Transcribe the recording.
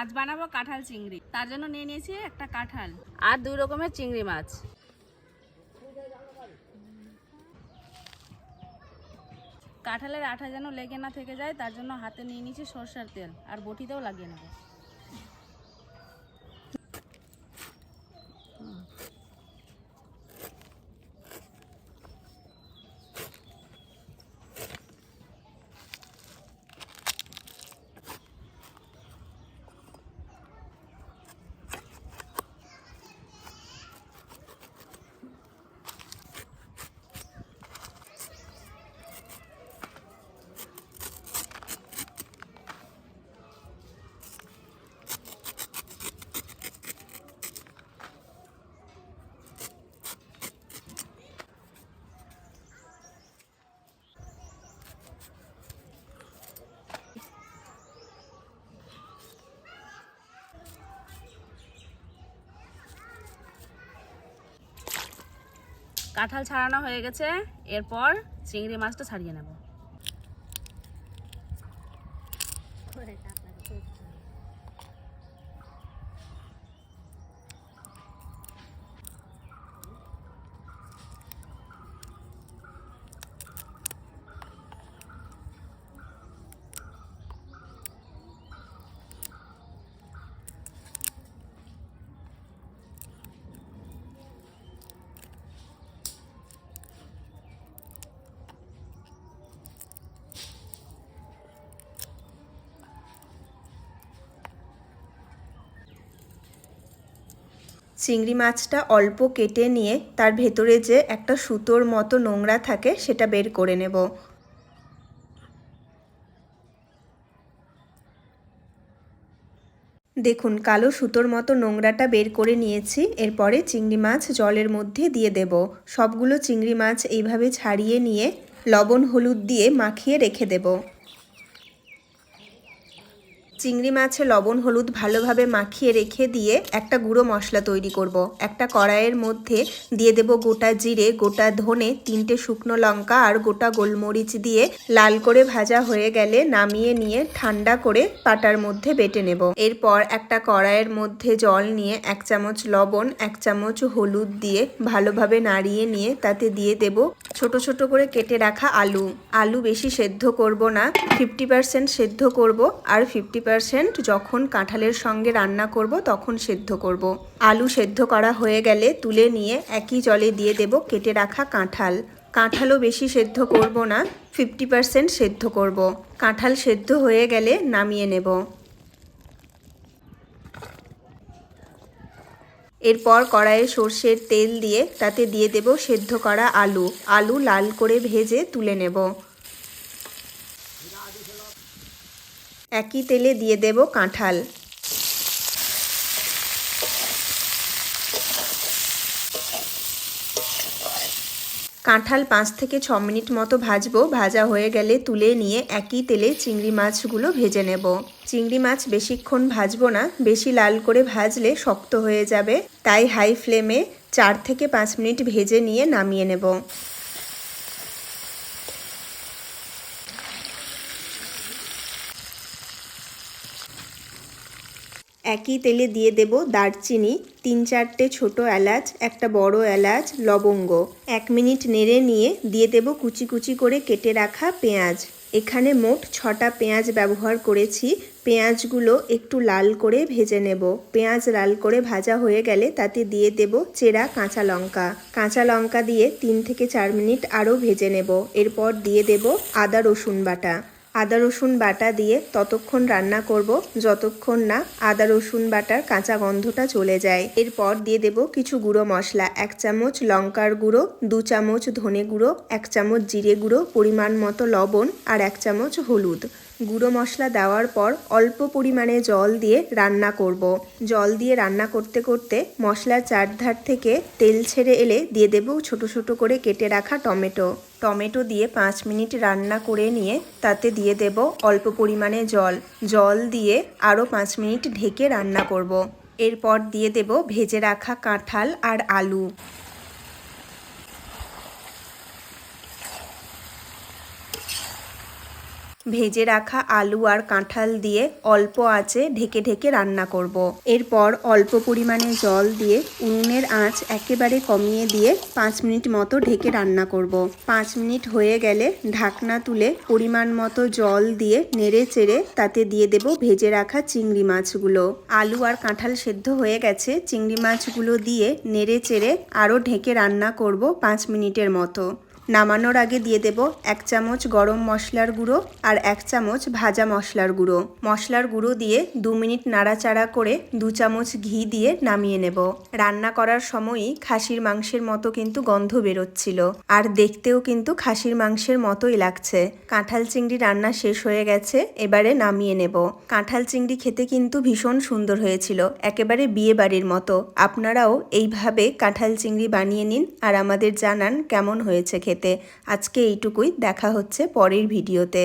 আজ বানাবো কাঁঠাল চিংড়ি। তার জন্য নিয়ে নিয়েছি একটা কাঁঠাল আর দুই রকমের চিংড়ি মাছ। কাঁঠালের আঠা যেন লেগে না থেকে যায়, তার জন্য হাতে নিয়ে নিয়েছি সরষের তেল, আর বটিতেও লাগিয়ে নেব। কাঁঠাল ছাড়ানো হয়ে গেছে। এরপর চিংড়ি মাছটা ছাড়িয়ে নেব। চিংড়ি মাছটা অল্প কেটে নিয়ে তার ভেতরে যে একটা সুতোর মতো নোংরা থাকে সেটা বের করে নেব। দেখুন, কালো সুতোর মতো নোংরাটা বের করে নিয়েছি, এরপরে চিংড়ি মাছ জলের মধ্যে দিয়ে দেব। সবগুলো চিংড়ি মাছ এইভাবে ছাড়িয়ে নিয়ে লবণ, হলুদ দিয়ে মাখিয়ে রেখে দেবো। চিংড়ি মাছে লবণ হলুদ ভালোভাবে মাখিয়ে রেখে দিয়ে একটা গুঁড়ো মশলা তৈরি করব। একটা কড়াইয়ের মধ্যে দিয়ে দেব গোটা জিরে, গোটা ধনে, তিনটে শুকনো লঙ্কা আর গোটা গোলমরিচ দিয়ে লাল করে ভাজা হয়ে গেলে নামিয়ে নিয়ে ঠান্ডা করে পাটার মধ্যে বেটে নেব এরপর একটা কড়াইয়ের মধ্যে জল নিয়ে এক চামচ লবণ, এক চামচ হলুদ দিয়ে ভালোভাবে নাড়িয়ে নিয়ে তাতে দিয়ে দেব ছোট ছোট করে কেটে রাখা আলু। আলু বেশি সেদ্ধ করব না ফিফটি পার্সেন্ট সেদ্ধ করব আর ফিফটি পার্সেন্ট যখন কাঁঠালের সঙ্গে রান্না করব তখন সেদ্ধ করব। আলু সেদ্ধ করা হয়ে গেলে তুলে নিয়ে একই জলে দিয়ে দেব কেটে রাখা কাঁঠাল। কাঁঠালও বেশি সেদ্ধ করব না ফিফটি পার্সেন্ট সেদ্ধ করব। কাঁঠাল সেদ্ধ হয়ে গেলে নামিয়ে নেব। এরপর কড়াইয়ে সর্ষের তেল দিয়ে তাতে দিয়ে দেব সেদ্ধ করা আলু। আলু লাল করে ভেজে তুলে নেব। একই তেলে দিয়ে দেব কাঁঠাল। কাঁঠাল পাঁচ থেকে ছ মিনিট মতো ভাজবো। ভাজা হয়ে গেলে তুলে নিয়ে একই তেলে চিংড়ি মাছগুলো ভেজে নেব। চিংড়ি মাছ বেশিক্ষণ ভাজবো না, বেশি লাল করে ভাজলে শক্ত হয়ে যাবে। তাই হাই ফ্লেমে চার থেকে পাঁচ মিনিট ভেজে নিয়ে নামিয়ে নেব। একই তেলে দিয়ে দেব দারচিনি তিন চারটে ছোট এলাচ, একটা বড় এলাচ, লবঙ্গ। এক মিনিট নেড়ে নিয়ে দিয়ে দেব কুচি কুচি করে কেটে রাখা পেঁয়াজ। এখানে মোট ছটা পেঁয়াজ ব্যবহার করেছি। পেঁয়াজগুলো একটু লাল করে ভেজে নেব। পেঁয়াজ লাল করে ভাজা হয়ে গেলে তাতে দিয়ে দেব চেরা কাঁচা লঙ্কা। কাঁচা লঙ্কা দিয়ে তিন থেকে চার মিনিট আরও ভেজে নেব। এরপর দিয়ে দেব আদা রসুন বাটা। আদা, রসুন বাটা দিয়ে ততক্ষণ রান্না করব। যতক্ষণ না আদা, রসুন বাটার কাঁচা গন্ধটা চলে যায়। এরপর দিয়ে দেব কিছু গুঁড়ো মশলা। এক চামচ লঙ্কার গুঁড়ো, দু চামচ ধনে গুঁড়ো, এক চামচ জিরে গুঁড়ো, পরিমাণ মতো লবণ আর এক চামচ হলুদ। গুঁড়ো মশলা দেওয়ার পর অল্প পরিমাণে জল দিয়ে রান্না করব। জল দিয়ে রান্না করতে করতে মশলার চারধার থেকে তেল ছেড়ে এলে দিয়ে দেব ছোট ছোট করে কেটে রাখা টমেটো। টমেটো দিয়ে পাঁচ মিনিট রান্না করে নিয়ে তাতে দিয়ে দেব অল্প পরিমাণে জল জল দিয়ে আরও পাঁচ মিনিট ঢেকে রান্না করব। এরপর দিয়ে দেব ভেজে রাখা কাঁঠাল আর আলু ভেজে রাখা আলু আর কাঁঠাল দিয়ে অল্প আঁচে ঢেকে ঢেকে রান্না করব। এরপর অল্প পরিমাণে জল দিয়ে উনুনের আঁচ একেবারে কমিয়ে দিয়ে পাঁচ মিনিট মতো ঢেকে রান্না করব। পাঁচ মিনিট হয়ে গেলে ঢাকনা তুলে পরিমাণ মতো জল দিয়ে নেড়ে চেড়ে তাতে দিয়ে দেব ভেজে রাখা চিংড়ি মাছগুলো আলু আর কাঁঠাল সেদ্ধ হয়ে গেছে, চিংড়ি মাছগুলো দিয়ে নেড়ে চেড়ে আরও ঢেকে রান্না করব পাঁচ মিনিটের মতো নামানোর আগে দিয়ে দেব এক চামচ গরম মশলার গুঁড়ো আর এক চামচ ভাজা মশলার গুঁড়ো। মশলার গুঁড়ো দিয়ে দু মিনিট নাড়াচাড়া করে দু চামচ ঘি দিয়ে নামিয়ে নেব। রান্না করার সময়ই খাসির মাংসের মতো কিন্তু গন্ধ বেরোচ্ছিল। আর দেখতেও কিন্তু খাসির মাংসের মতোই লাগছে। কাঁঠাল চিংড়ি রান্না শেষ হয়ে গেছে, এবারে নামিয়ে নেব। কাঁঠাল চিংড়ি খেতে কিন্তু ভীষণ সুন্দর হয়েছিল, একেবারে বিয়ে বাড়ির মতো। আপনারাও এইভাবে কাঁঠাল চিংড়ি বানিয়ে নিন আর আমাদের জানান কেমন হয়েছে খেতে। আজকে এইটুকুই। দেখা হচ্ছে পরের ভিডিওতে।